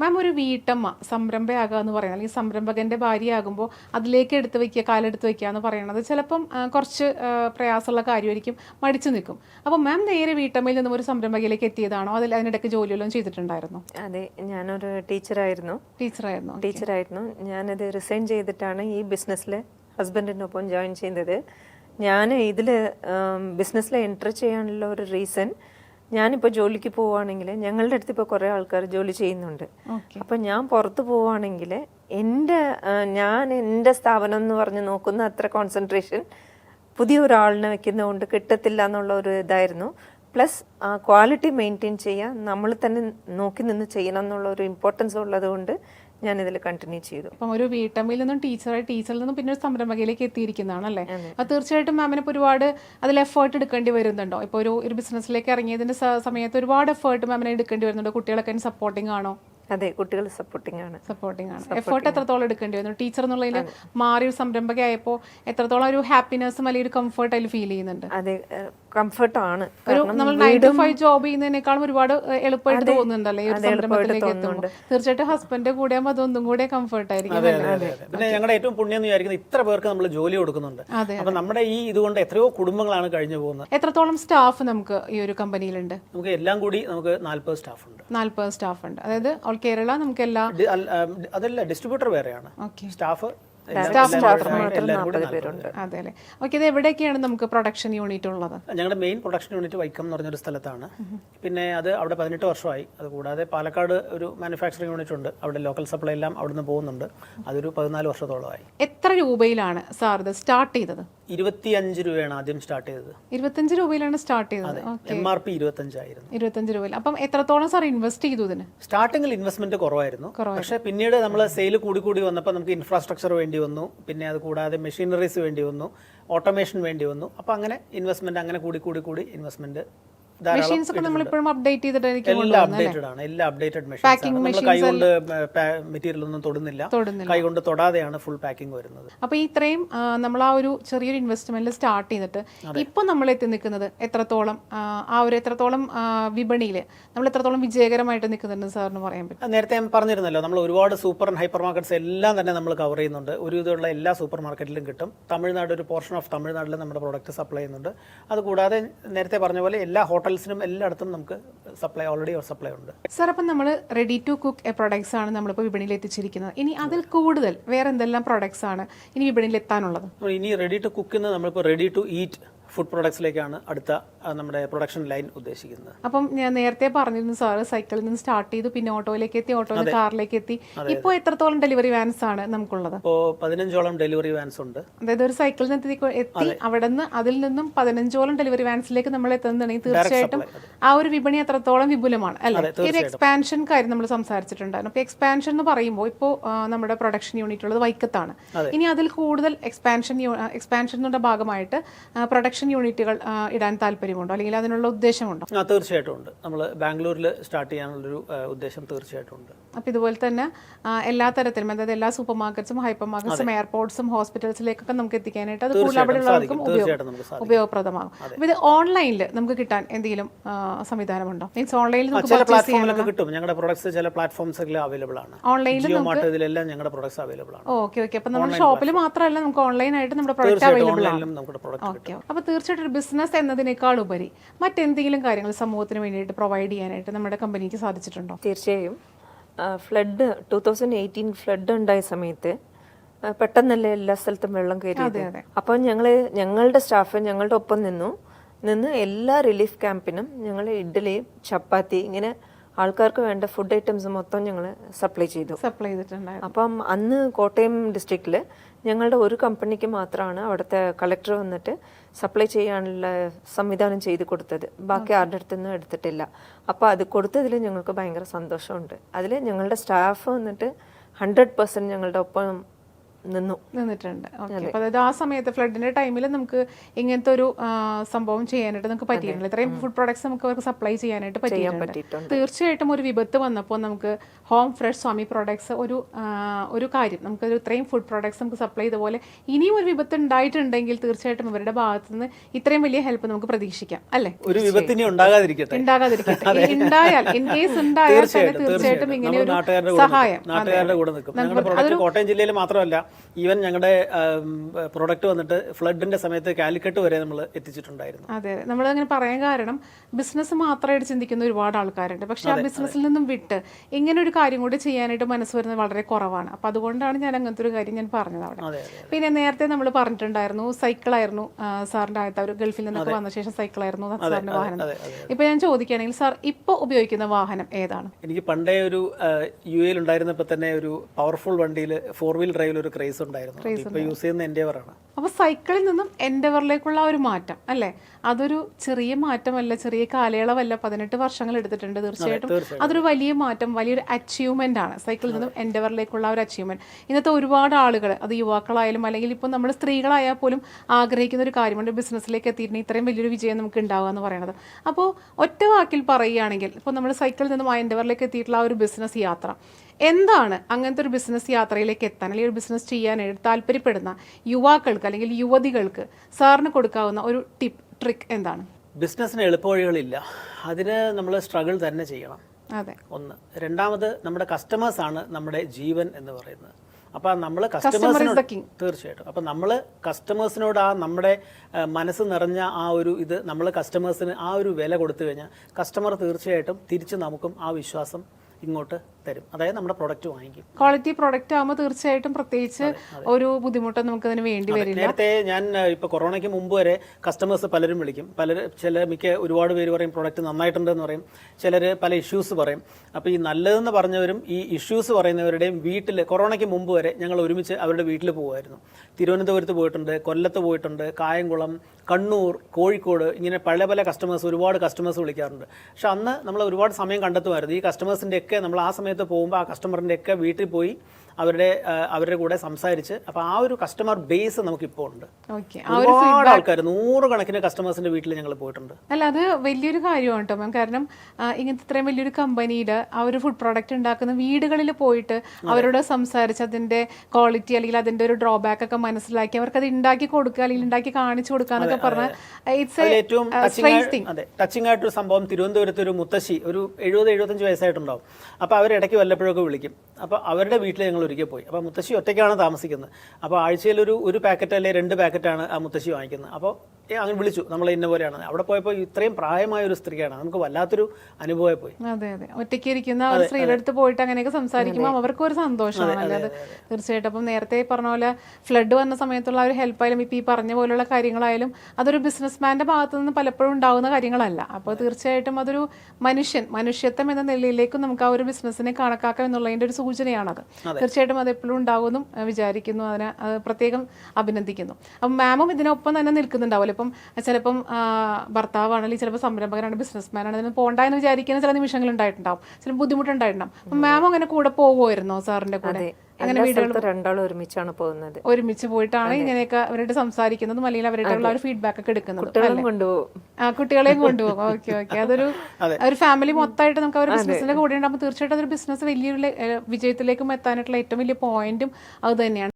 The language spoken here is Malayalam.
മാം ഒരു വീട്ടമ്മ സംരംഭയാകുക എന്ന് പറയുന്നത്. അല്ലെങ്കിൽ സംരംഭകന്റെ ഭാര്യയാകുമ്പോൾ അതിലേക്ക് എടുത്ത് വയ്ക്കുക കാലെടുത്ത് വയ്ക്കുക എന്ന് പറയുന്നത്. ചിലപ്പം കുറച്ച് പ്രയാസമുള്ള കാര്യമായിരിക്കും മടിച്ചു നിൽക്കും. അപ്പോൾ മാം നേരെ വീട്ടമ്മയിൽ നിന്നും ഒരു സംരംഭകയിലേക്ക് എത്തിയതാണോ? അതിൽ അതിനിടയ്ക്ക് ജോലിയെല്ലാം ചെയ്തിട്ടുണ്ടായിരുന്നു? അതെ ഞാനൊരു ടീച്ചറായിരുന്നു. ടീച്ചറായിരുന്നു? ടീച്ചറായിരുന്നു. ഞാനത് റിസൈൻ ചെയ്തിട്ടാണ് ഈ ബിസിനസ്സിൽ ഹസ്ബൻഡിനൊപ്പം ജോയിൻ ചെയ്തത്. ഞാൻ ഇതിൽ ബിസിനസ്സിൽ എന്റർ ചെയ്യാനുള്ള ഒരു റീസൺ ഞാനിപ്പോൾ ജോലിക്ക് പോവുകയാണെങ്കിൽ ഞങ്ങളുടെ അടുത്ത് ഇപ്പോൾ കുറേ ആൾക്കാർ ജോലി ചെയ്യുന്നുണ്ട്. അപ്പം ഞാൻ പുറത്ത് പോവുകയാണെങ്കിൽ എന്റെ ഞാൻ എന്റെ സ്ഥാപനം എന്ന് പറഞ്ഞ് നോക്കുന്ന അത്ര കോൺസെൻട്രേഷൻ പുതിയ ഒരാളിനെ വെക്കുന്നതുകൊണ്ട് കിട്ടത്തില്ല എന്നുള്ള ഒരു ഇതായിരുന്നു. പ്ലസ് ആ ക്വാളിറ്റി മെയിന്റെയിൻ ചെയ്യാൻ നമ്മൾ തന്നെ നോക്കി നിന്ന് ചെയ്യണം എന്നുള്ള ഒരു ഇമ്പോർട്ടൻസ് ഉള്ളതുകൊണ്ട് ഞാനിതിൽ കണ്ടിന്യൂ ചെയ്തു. അപ്പം ഒരു വീട്ടമ്മയിൽ നിന്നും ടീച്ചറായി ടീച്ചറിൽ നിന്നും പിന്നെ ഒരു സംരംഭകയിലേക്ക് എത്തിയിരിക്കുന്നതാണല്ലേ? അപ്പോൾ തീർച്ചയായിട്ടും മാമിന് ഇപ്പോൾ ഒരുപാട് അതിൽ എഫേർട്ട് എടുക്കേണ്ടി വരുന്നുണ്ടോ? ഇപ്പോൾ ഒരു ഒരു ബിസിനസ്സിലേക്ക് ഇറങ്ങിയതിന്റെ സ- സമയത്ത് ഒരുപാട് എഫേർട്ട് മാമിനെ എടുക്കേണ്ടി വരുന്നുണ്ടോ. കുട്ടികളൊക്കെ സപ്പോർട്ടിംഗ് ആണോ? അതെ കുട്ടികൾ സപ്പോർട്ടിംഗ് ആണ്. സപ്പോർട്ടിംഗ് ആണ്. എഫേർട്ട് എത്രത്തോളം എടുക്കേണ്ടി വരുന്നു? ടീച്ചർ എന്നുള്ളതിൽ മാറി ഒരു സംരംഭകയായപ്പോൾ എത്രത്തോളം ഒരു ഹാപ്പിനെസ്സും അല്ലെങ്കിൽ ഒരു കംഫർട്ട് അതിൽ ഫീൽ ചെയ്യുന്നുണ്ട്? അതെ കംഫർട്ടാണ് ഒരു നമ്മൾ നയൻ ടു ഫൈവ് ജോബ് ചെയ്യുന്നതിനേക്കാളും ഒരുപാട് എളുപ്പമായിട്ട് തോന്നുന്നുണ്ടല്ലേ? ഈ ഒരു സംരംഭത്തിലേക്ക് എത്തുമ്പോൾ. തീർച്ചയായിട്ടും ഹസ്ബൻഡ് കൂടെ ആകുമ്പോൾ അതൊന്നും കൂടെ കംഫർട്ട് ആയിരിക്കും പിന്നെ ഞങ്ങളുടെ ഏറ്റവും പുണ്യം എന്ന് വിചാരിക്കുന്നത് ഇത്ര പേർക്ക് നമ്മൾ ജോലി കൊടുക്കുന്നുണ്ട്. അപ്പൊ നമ്മുടെ ഈ ഇതുകൊണ്ട് എത്രയോ കുടുംബങ്ങളാണ് കഴിഞ്ഞു പോകുന്നത്. എത്രത്തോളം സ്റ്റാഫ് നമുക്ക് ഈ ഒരു കമ്പനിയിലുണ്ട് നമുക്ക് എല്ലാം കൂടി നമുക്ക് നാല്പത് സ്റ്റാഫ് ഉണ്ട്. നാല്പത് സ്റ്റാഫ് ഉണ്ട്. അതായത് ഓൾ കേരള നമുക്ക് എല്ലാ അതല്ല ഡിസ്ട്രിബ്യൂട്ടർ വേറെയാണ്. സ്റ്റാഫ് സ്റ്റാഫ് മാത്രം നാൽപ്പത് പേരുണ്ട്. അതെ അല്ലേ ഓക്കെ ഇത് എവിടെയൊക്കെയാണ് നമുക്ക് പ്രൊഡക്ഷൻ യൂണിറ്റ് ഉള്ളത്? ഞങ്ങളുടെ മെയിൻ പ്രൊഡക്ഷൻ യൂണിറ്റ് വൈക്കം എന്ന് പറഞ്ഞൊരു സ്ഥലത്താണ്. പിന്നെ അത് അവിടെ പതിനെട്ട് വർഷമായി. അത് കൂടാതെ പാലക്കാട് ഒരു മാനുഫാക്ചറിംഗ് യൂണിറ്റ് ഉണ്ട്. അവിടെ ലോക്കൽ സപ്ലൈ എല്ലാം അവിടുന്ന് പോകുന്നുണ്ട്. അതൊരു പതിനാല് വർഷത്തോളമായി. എത്ര രൂപയിലാണ് സാർ ഇത് സ്റ്റാർട്ട് ചെയ്തത്? ഇരുപത്തി അഞ്ച് രൂപയാണ് ആദ്യം സ്റ്റാർട്ട് ചെയ്തത്. ഇരുപത്തഞ്ച് രൂപയിലാണ് സ്റ്റാർട്ട് ചെയ്തത്. എം ആർ പി ഇരുപത്തഞ്ചായിരുന്നു ഇരുപത്തഞ്ച് രൂപയിൽ. അപ്പം എത്രത്തോളം സാർ ഇൻവെസ്റ്റ് ചെയ്തു ഇതിന്? സ്റ്റാർട്ടിങ്ങിൽ ഇൻവെസ്റ്റ്മെന്റ് കുറവായിരുന്നു. പക്ഷേ പിന്നീട് നമ്മൾ സെയിൽ കൂടി കൂടി വന്നപ്പോൾ നമുക്ക് ഇൻഫ്രാസ്ട്രക്ചർ വേണ്ടി വന്നു. പിന്നെ അത് കൂടാതെ മെഷീനറീസ് വേണ്ടി വന്നു. ഓട്ടോമേഷൻ വേണ്ടി വന്നു. അപ്പോൾ അങ്ങനെ ഇൻവെസ്റ്റ്മെന്റ് അങ്ങനെ കൂടി കൂടി കൂടി ഇൻവെസ്റ്റ്മെന്റ് മെഷീൻസ് ഒക്കെ നമ്മൾ ഇപ്പോഴും അപ്ഡേറ്റ് ചെയ്തിട്ടായിരിക്കും എല്ലാം അപ്ഡേറ്റഡ് ആണ്. എല്ലാം അപ്ഡേറ്റഡ് മെഷീൻസ് നമ്മൾ കൈകൊണ്ട് മെറ്റീരിയൽ ഒന്നും തൊടുന്നില്ല. കൈകൊണ്ട് തൊടാതെയാണ് ഫുൾ പാക്കിംഗ് വരുന്നത്. അപ്പൊ ഇത്രയും നമ്മൾ ആ ഒരു ചെറിയൊരു ഇൻവെസ്റ്റ്മെന്റിൽ സ്റ്റാർട്ട് ചെയ്തിട്ട് ഇപ്പൊ നമ്മൾ എത്തി നിൽക്കുന്നത് എത്രത്തോളം ആ, ഒരു എത്രത്തോളം വിപണിയിൽ നമ്മൾ എത്രത്തോളം വിജയകരമായിട്ട് നിൽക്കുന്നുണ്ട് സാറിന് പറയാൻ പറ്റും? നേരത്തെ പറഞ്ഞിരുന്നല്ലോ നമ്മൾ ഒരുപാട് സൂപ്പർ ആൻഡ് ഹൈപ്പർ മാർക്കറ്റ്സ് എല്ലാം തന്നെ നമ്മൾ കവർ ചെയ്യുന്നുണ്ട്. ഒരു വിധമുള്ള എല്ലാ സൂപ്പർ മാർക്കറ്റിലും കിട്ടും. തമിഴ്നാട് ഒരു പോർഷൻ ഓഫ് തമിഴ്നാട്ടിൽ നമ്മുടെ പ്രോഡക്റ്റ് സപ്ലൈ ചെയ്യുന്നുണ്ട്. അതുകൂടാതെ നേരത്തെ പറഞ്ഞ പോലെ എല്ലാ ഹോട്ടൽസിനും എല്ലായിടത്തും നമുക്ക് സപ്ലൈ ഓൾറെഡി സപ്ലൈ ഉണ്ട്. സർ അപ്പം നമ്മൾ റെഡി ടു കുക്ക് പ്രൊഡക്ട്സ് ആണ് നമ്മളിപ്പോൾ വിപണിയിൽ എത്തിച്ചിരിക്കുന്നത്. ഇനി അതിൽ കൂടുതൽ വേറെ എന്തെല്ലാം പ്രൊഡക്ട്സ് ആണ് ഇനി വിപണിയിൽ എത്താനുള്ളത്? ഇനി റെഡി ടു കുക്ക് നമ്മളിപ്പോൾ റെഡി ടു ഈറ്റ് ഫുഡ് പ്രോഡക്ട്സിലേക്കാണ് അടുത്ത നമ്മുടെ പ്രൊഡക്ഷൻ ലൈൻ ഉദ്ദേശിക്കുന്നത്. അപ്പം ഞാൻ നേരത്തെ പറഞ്ഞിരുന്നു സാറ് സൈക്കിളിൽ നിന്ന് സ്റ്റാർട്ട് ചെയ്തു പിന്നെ ഓട്ടോയിലേക്ക് എത്തി ഓട്ടോയിൽ നിന്ന് കാറിലേക്ക് എത്തി. ഇപ്പോൾ എത്രത്തോളം ഡെലിവറി വാൻസ് ആണ് നമുക്കുള്ളത്? ഇപ്പോൾ പതിനഞ്ചോളം ഡെലിവറി വാൻസ് ഉണ്ട്. അതായത് ഒരു സൈക്കിളിൽ നിന്ന് എത്തി അവിടെ നിന്ന് അതിൽ നിന്നും പതിനഞ്ചോളം ഡെലിവറി വാൻസിലേക്ക് നമ്മൾ എത്തുന്നുണ്ടെങ്കിൽ തീർച്ചയായിട്ടും ആ ഒരു വിപണി എത്രത്തോളം വിപുലമാണ് അല്ലെ? ഈ ഒരു എക്സ്പാൻഷൻ കാര്യം നമ്മൾ സംസാരിച്ചിട്ടുണ്ടായിരുന്നു. അപ്പോൾ എക്സ്പാൻഷൻ എന്ന് പറയുമ്പോൾ ഇപ്പോൾ നമ്മുടെ പ്രൊഡക്ഷൻ യൂണിറ്റ് ഉള്ളത് വൈക്കത്താണ്. ഇനി അതിൽ കൂടുതൽ എക്സ്പാൻഷൻ എക്സ്പാൻഷൻ ഭാഗമായിട്ട് പ്രൊഡക്ഷൻ യൂണിറ്റുകൾ ഇടാൻ ഇടാൻ താല്പര്യമുണ്ടോ? അല്ലെങ്കിൽ അതിനുള്ള ഉദ്ദേശമുണ്ടോ? ആ തീർച്ചയായിട്ടും ഉണ്ട്. നമ്മൾ ബാംഗ്ലൂരിൽ സ്റ്റാർട്ട് ചെയ്യാനുള്ളൊരു ഒരു ഉദ്ദേശം തീർച്ചയായിട്ടും ഉണ്ട്. അപ്പോൾ ഇതുപോലെ തന്നെ എല്ലാ തരത്തിലും അതായത് എല്ലാ സൂപ്പർ മാർക്കറ്റ്സും ഹൈപ്പർ മാർക്കറ്റ്സും എയർപോർട്ട്സും ഹോസ്പിറ്റൽസിലേക്കൊക്കെ നമുക്ക് എത്തിക്കാനായിട്ട് അത് കൂടുതൽ അവിടെ ഉള്ളവർക്കും ഉപയോഗ തീർച്ചയായിട്ടും ഉപയോഗപ്രദമാകും. അപ്പോൾ ഇത് ഓൺലൈനിൽ നമുക്ക് കിട്ടാൻ എന്തെങ്കിലും സംവിധാനമുണ്ടോ? മീൻസ് ഓൺലൈനിൽ ചില പ്ലാറ്റ്ഫോമിലൊക്കെ കിട്ടും. ഞങ്ങളുടെ പ്രോഡക്ട്സ് ചില പ്ലാറ്റ്ഫോംസ് അവൈലബിൾ ആണ്. ഓൺലൈനിൽ ഇതിലെല്ലാം ഞങ്ങളുടെ പ്രോഡക്ട്സ് അവൈലബിൾ ആണ്. Okay okay. അപ്പോൾ നമ്മുടെ ഷോപ്പിൽ മാത്രമല്ല നമുക്ക് ഓൺലൈനായിട്ട് നമ്മുടെ പ്രോഡക്റ്റ് അവൈലബിൾ ആണ്. ഓക്കെ അപ്പോൾ തീർച്ചയായിട്ടും ബിസിനസ് എന്നതിനേക്കാൾ ഉപരി മറ്റെന്തെങ്കിലും കാര്യങ്ങൾ സമൂഹത്തിന് വേണ്ടിയിട്ട് പ്രൊവൈഡ് ചെയ്യാനായിട്ട് നമ്മുടെ കമ്പനിക്ക് സാധിച്ചിട്ടുണ്ടോ? തീർച്ചയായും. Flood two thousand eighteen flood ഉണ്ടായ സമയത്ത് പെട്ടെന്നല്ല എല്ലാ സ്ഥലത്തും വെള്ളം കയറി. അപ്പോൾ ഞങ്ങൾ ഞങ്ങളുടെ സ്റ്റാഫ് ഞങ്ങളുടെ ഒപ്പം നിന്നു. നിന്ന് എല്ലാ റിലീഫ് ക്യാമ്പിനും ഞങ്ങൾ ഇഡ്ഡലി ചപ്പാത്തി ഇങ്ങനെ ആൾക്കാർക്ക് വേണ്ട ഫുഡ് ഐറ്റംസ് മൊത്തം ഞങ്ങൾ സപ്ലൈ ചെയ്തു. സപ്ലൈ ചെയ്തിട്ടുണ്ടായിരുന്നു. അപ്പം അന്ന് കോട്ടയം ഡിസ്ട്രിക്റ്റിൽ ഞങ്ങളുടെ ഒരു കമ്പനിക്ക് മാത്രമാണ് അവിടുത്തെ കളക്ടർ വന്നിട്ട് സപ്ലൈ ചെയ്യാനുള്ള സംവിധാനം ചെയ്ത് കൊടുത്തത്. ബാക്കി ആരുടെ അടുത്തൊന്നും എടുത്തിട്ടില്ല. അപ്പോൾ അത് കൊടുത്തതിൽ ഞങ്ങൾക്ക് ഭയങ്കര സന്തോഷമുണ്ട്. അതിൽ ഞങ്ങളുടെ സ്റ്റാഫ് വന്നിട്ട് ഹൺഡ്രഡ് പെർസെന്റ് ഞങ്ങളുടെ ഒപ്പം നിന്നു. നിന്നിട്ടുണ്ട്. അപ്പൊ അതായത് ആ സമയത്ത് ഫ്ലഡിന്റെ ടൈമിൽ നമുക്ക് ഇങ്ങനത്തെ ഒരു സംഭവം ചെയ്യാനായിട്ട് നമുക്ക് പറ്റിയിട്ടുണ്ട്. ഇത്രയും ഫുഡ് പ്രോഡക്ട്സ് നമുക്ക് അവർക്ക് സപ്ലൈ ചെയ്യാനായിട്ട് പറ്റിയിട്ടുണ്ട്. തീർച്ചയായിട്ടും ഒരു വിപത്ത് വന്നപ്പോൾ നമുക്ക് ഹോം ഫ്രഷ് സ്വാമി പ്രോഡക്ട്സ് ഒരു ഒരു കാര്യം. നമുക്ക് ഇത്രയും ഫുഡ് പ്രോഡക്ട്സ് നമുക്ക് സപ്ലൈ ചെയ്ത പോലെ ഇനിയും ഒരു വിപത്ത് ഉണ്ടായിട്ടുണ്ടെങ്കിൽ തീർച്ചയായിട്ടും ഇവരുടെ ഭാഗത്ത് നിന്ന് ഇത്രയും വലിയ ഹെൽപ്പ് നമുക്ക് പ്രതീക്ഷിക്കാം. അല്ലേ? ഒരു വിപത്തിനി ഉണ്ടാകാതിരിക്കട്ടെ. ഉണ്ടാകാതിരിക്കട്ടെ. ഈ ഉണ്ടായാൽ ഇൻ കേസ് ഉണ്ടായാൽ തന്നെ തീർച്ചയായിട്ടും ഇങ്ങനെ ഒരു സഹായം. അതൊരു കൂടെ നിൽക്കും. ഞങ്ങളുടെ കോട്ടയം ജില്ലയിൽ മാത്രമല്ല ഈവൻ ഞങ്ങളുടെ പ്രൊഡക്റ്റ് വന്നിട്ട് ഫ്ലഡിന്റെ സമയത്ത് കാലിക്കട്ട് വരെ നമ്മൾ എത്തിച്ചിട്ടുണ്ടായിരുന്നു. അതെ നമ്മൾ അങ്ങനെ പറയാൻ കാരണം ബിസിനസ് മാത്രമായിട്ട് ചിന്തിക്കുന്ന ഒരുപാട് ആൾക്കാരുണ്ട്. പക്ഷെ ആ ബിസിനസ്സിൽ നിന്നും വിട്ട് ഇങ്ങനെ ഒരു കാര്യം കൂടി ചെയ്യാനായിട്ട് മനസ്സ് വരുന്നത് വളരെ കുറവാണ്. അപ്പൊ അതുകൊണ്ടാണ് ഞാൻ അങ്ങനത്തെ ഒരു കാര്യം ഞാൻ പറഞ്ഞത് അവിടെ. പിന്നെ നേരത്തെ നമ്മൾ പറഞ്ഞിട്ടുണ്ടായിരുന്നു സൈക്കിളായിരുന്നു സാറിന്റെ ആദ്യത്തെ ഒരു ഗൾഫിൽ നിന്നൊക്കെ വന്ന ശേഷം സൈക്കിളായിരുന്നു സാറിന്റെ വാഹനം. ഇപ്പൊ ഞാൻ ചോദിക്കുകയാണെങ്കിൽ സാർ ഇപ്പൊ ഉപയോഗിക്കുന്ന വാഹനം ഏതാണ്? എനിക്ക് പണ്ടേ ഒരു യു എയിൽ ഉണ്ടായിരുന്നപ്പോൾ തന്നെ ഒരു പവർഫുൾ വണ്ടിയിൽ ഫോർ വീൽ ഡ്രൈവിൽ ഒരു ക്രേസ് ഉണ്ടായിരുന്നു. ഇപ്പോൾ യൂസ് ചെയ്യുന്ന എൻഡേവറാണ് അപ്പോൾ സൈക്കിളിൽ നിന്നും എൻഡവറിലേക്കുള്ള ഒരു മാറ്റം അല്ലേ? അതൊരു ചെറിയ മാറ്റമല്ല ചെറിയ കാലയളവല്ല. പതിനെട്ട് വർഷങ്ങൾ എടുത്തിട്ടുണ്ട് തീർച്ചയായിട്ടും. അതൊരു വലിയ മാറ്റം വലിയൊരു അച്ചീവ്മെന്റ് ആണ്. സൈക്കിളിൽ നിന്നും എൻഡവറിലേക്കുള്ള ഒരു അച്ചീവ്മെന്റ് ഇന്നത്തെ ഒരുപാട് ആളുകൾ അത് യുവാക്കളായാലും അല്ലെങ്കിൽ ഇപ്പോൾ നമ്മൾ സ്ത്രീകളായാൽ പോലും ആഗ്രഹിക്കുന്ന ഒരു കാര്യമുണ്ട്. ബിസിനസ്സിലേക്ക് എത്തിയിട്ട് ഇത്രയും വലിയൊരു വിജയം നമുക്ക് ഉണ്ടാവുക എന്ന് പറയുന്നത്. അപ്പോൾ ഒറ്റ വാക്കിൽ പറയുകയാണെങ്കിൽ ഇപ്പോൾ നമ്മൾ സൈക്കിളിൽ നിന്നും ആ എൻഡവറിലേക്ക് എത്തിയിട്ടുള്ള ആ ഒരു ബിസിനസ് യാത്ര എന്താണ് അങ്ങനത്തെ ഒരു ബിസിനസ് യാത്രയിലേക്ക് എത്താൻ അല്ലെങ്കിൽ ഒരു ബിസിനസ് ചെയ്യാനായിട്ട് താല്പര്യപ്പെടുന്ന യുവാക്കൾക്ക് അല്ലെങ്കിൽ യുവതികൾക്ക് സാറിന് കൊടുക്കാവുന്ന ഒരു ടിപ്പ് ട്രിക്ക് എന്താണ്? ബിസിനസ്സിന് എളുപ്പവഴികളില്ല. അതിന് നമ്മൾ സ്ട്രഗിൾ തന്നെ ചെയ്യണം. അതെ. ഒന്ന്. രണ്ടാമത് നമ്മുടെ കസ്റ്റമേഴ്സ് ആണ് നമ്മുടെ ജീവൻ എന്ന് പറയുന്നത്. അപ്പൊ നമ്മൾ കസ്റ്റമേഴ്സിനോട് തീർച്ചയായിട്ടും. അപ്പൊ നമ്മൾ കസ്റ്റമേഴ്സിനോട് ആ നമ്മുടെ മനസ്സ് നിറഞ്ഞ ആ ഒരു ഇത് നമ്മൾ കസ്റ്റമേഴ്സിന് ആ ഒരു വില കൊടുത്തു കഴിഞ്ഞാൽ കസ്റ്റമർ തീർച്ചയായിട്ടും തിരിച്ച് നമുക്കും ആ വിശ്വാസം ഇങ്ങോട്ട് തരും. അതായത് നമ്മുടെ പ്രൊഡക്റ്റ് വാങ്ങിക്കും. ക്വാളിറ്റി പ്രൊഡക്റ്റ് ആകുമ്പോൾ തീർച്ചയായിട്ടും പ്രത്യേകിച്ച് ഒരു ബുദ്ധിമുട്ട് നമുക്ക് അതിന് വേണ്ടി വരില്ല. നേരത്തെ ഞാൻ ഇപ്പോൾ ഇപ്പൊ കൊറോണയ്ക്ക് മുമ്പ് വരെ കസ്റ്റമേഴ്സ് പലരും വിളിക്കും. പലർ ചില മിക്ക ഒരുപാട് പേര് പറയും പ്രൊഡക്റ്റ് നന്നായിട്ടുണ്ട് എന്ന് പറയും. ചിലർ പല ഇഷ്യൂസ് പറയും. അപ്പോൾ ഈ നല്ലതെന്ന് പറഞ്ഞവരും ഈ ഇഷ്യൂസ് പറയുന്നവരുടെയും വീട്ടിൽ കൊറോണയ്ക്ക് മുമ്പ് വരെ ഞങ്ങൾ ഒരുമിച്ച് അവരുടെ വീട്ടിൽ പോകുമായിരുന്നു തിരുവനന്തപുരത്ത് പോയിട്ടുണ്ട് കൊല്ലത്ത് പോയിട്ടുണ്ട് കായംകുളം കണ്ണൂർ കോഴിക്കോട് ഇങ്ങനെ പല പല കസ്റ്റമേഴ്സ് ഒരുപാട് കസ്റ്റമേഴ്സ് വിളിക്കാറുണ്ട്. പക്ഷെ അന്ന് നമ്മൾ ഒരുപാട് സമയം കണ്ടെത്തുമായിരുന്നു. ഈ കസ്റ്റമേഴ്സിന്റെ ഒക്കെ നമ്മൾ ആ സമയത്ത് പോകുമ്പോൾ ആ കസ്റ്റമറിന്റെ ഒക്കെ വീട്ടിൽ പോയി അവരുടെ അവരുടെ കൂടെ സംസാരിച്ച്. അപ്പോൾ ആ ഒരു കസ്റ്റമർ ബേസ് നമുക്ക് നമുക്കിപ്പോൾ ഉണ്ട് ഒരുപാട് ആൾക്കാർ നൂറുകണക്കിന് കസ്റ്റമേഴ്സിന്റെ വീട്ടിൽ ഞങ്ങൾ പോയിട്ടുണ്ട്. അല്ല അത് വലിയൊരു കാര്യമാണ് കേട്ടോ മാം. കാരണം ഇങ്ങനത്തെ ഇത്രയും വലിയൊരു കമ്പനിയിൽ ആ ഒരു ഫുഡ് പ്രോഡക്റ്റ് ഉണ്ടാക്കുന്ന വീടുകളിൽ പോയിട്ട് അവരോട് സംസാരിച്ച് അതിന്റെ ക്വാളിറ്റി അല്ലെങ്കിൽ അതിന്റെ ഒരു ഡ്രോബാക്ക് ഒക്കെ മനസ്സിലാക്കി അവർക്ക് അത് ഉണ്ടാക്കി കൊടുക്കുക അല്ലെങ്കിൽ ഉണ്ടാക്കി കാണിച്ചു കൊടുക്കുക എന്നൊക്കെ പറഞ്ഞാൽ ഇറ്റ്സ് ഏറ്റവും ടച്ചിങ് ആയിട്ടൊരു സംഭവം തിരുവനന്തപുരത്ത് ഒരു മുത്തശ്ശി ഒരു എഴുപത് എഴുപത്തഞ്ച് വയസ്സായിട്ടുണ്ടാവും. അപ്പോൾ അവർ ഇടയ്ക്ക് വല്ലപ്പോഴൊക്കെ വിളിക്കും. അപ്പോൾ അവരുടെ വീട്ടിൽ ഞങ്ങൾ ഒരിക്കൽ പോയി. അപ്പോൾ മുത്തശ്ശി ഒറ്റയ്ക്കാണ് താമസിക്കുന്നത്. അപ്പോൾ ആഴ്ചയിൽ ഒരു ഒരു പാക്കറ്റ് അല്ലെങ്കിൽ രണ്ട് പാക്കറ്റാണ് ആ മുത്തശ്ശി വാങ്ങിക്കുന്നത്. അപ്പോൾ അങ്ങനെ വിളിച്ചു. നമ്മൾ ഇന്ന പോലെയാണ്. അവിടെ പോയപ്പോൾ ഇത്രയും പ്രായമായ ഒരു സ്ത്രീയാണ്. നമുക്ക് വല്ലാത്തൊരു അനുഭവമായി പോയി. അതെ അതെ. ഒറ്റയ്ക്ക് ഇരിക്കുന്ന ഒരു സ്ത്രീയുടെ അടുത്ത് പോയിട്ട് അങ്ങനെയൊക്കെ സംസാരിക്കുമ്പോൾ അവർക്കും ഒരു സന്തോഷമാണ്. അല്ലാതെ തീർച്ചയായിട്ടും അപ്പം നേരത്തെ പറഞ്ഞ പോലെ ഫ്ലഡ് വന്ന സമയത്തുള്ള ഒരു ഹെൽപ്പ് ആയാലും ഇപ്പം ഈ പറഞ്ഞ പോലുള്ള കാര്യങ്ങളായാലും അതൊരു ബിസിനസ്മാന്റെ ഭാഗത്ത് നിന്ന് പലപ്പോഴും ഉണ്ടാകുന്ന കാര്യങ്ങളല്ല. അപ്പോൾ തീർച്ചയായിട്ടും അതൊരു മനുഷ്യൻ മനുഷ്യത്വം എന്ന നിലയിലേക്കും നമുക്ക് ആ ഒരു ബിസിനസ്സിനെ കണക്കാക്കാം എന്നുള്ളതിന്റെ ഒരു സൂചനയാണത്. തീർച്ചയായിട്ടും അത് എപ്പോഴും ഉണ്ടാകുമെന്നും വിചാരിക്കുന്നു. അതിനെ അത് പ്രത്യേകം അഭിനന്ദിക്കുന്നു. അപ്പം മാമും ഇതിനൊപ്പം തന്നെ നിൽക്കുന്നുണ്ടാവില്ല ചിലപ്പം ആ, ഭർത്താവാണെങ്കിൽ ചിലപ്പോൾ സംരംഭകനാണ് ബിസിനസ്മാൻ ആണ് അതിന് പോകണ്ട എന്ന് വിചാരിക്കുന്ന ചില നിമിഷങ്ങൾ ഉണ്ടായിട്ടുണ്ടാവും ചില ബുദ്ധിമുട്ടുണ്ടായിട്ടുണ്ടാവും. അപ്പം മാം അങ്ങനെ കൂടെ പോകുമായിരുന്നോ സാറിന്റെ കൂടെ? അങ്ങനെ സ്ഥലത്തും രണ്ടാളും ഒരുമിച്ചാണ് പോകുന്നത്. ഒരുമിച്ച് പോയിട്ടാണ് ഇങ്ങനെയൊക്കെ അവരോട് സംസാരിക്കുന്നതും അല്ലെങ്കിൽ അവരുടെ ഒരു ഫീഡ്ബാക്ക് ഒക്കെ എടുക്കുന്നത് കുട്ടികളെയും കൊണ്ടുപോകും. ഓക്കെ ഓക്കെ അതൊരു ഒരു ഫാമിലി മൊത്തമായിട്ട് നമുക്ക് ഒരു ബിസിനസിന്റെ കൂടെ ഉണ്ടാകുമ്പോൾ തീർച്ചയായിട്ടും അതൊരു ബിസിനസ് വലിയൊരു വിജയത്തിലേക്കും എത്താനായിട്ടുള്ള ഏറ്റവും വലിയ പോയിന്റും അത് തന്നെയാണ്.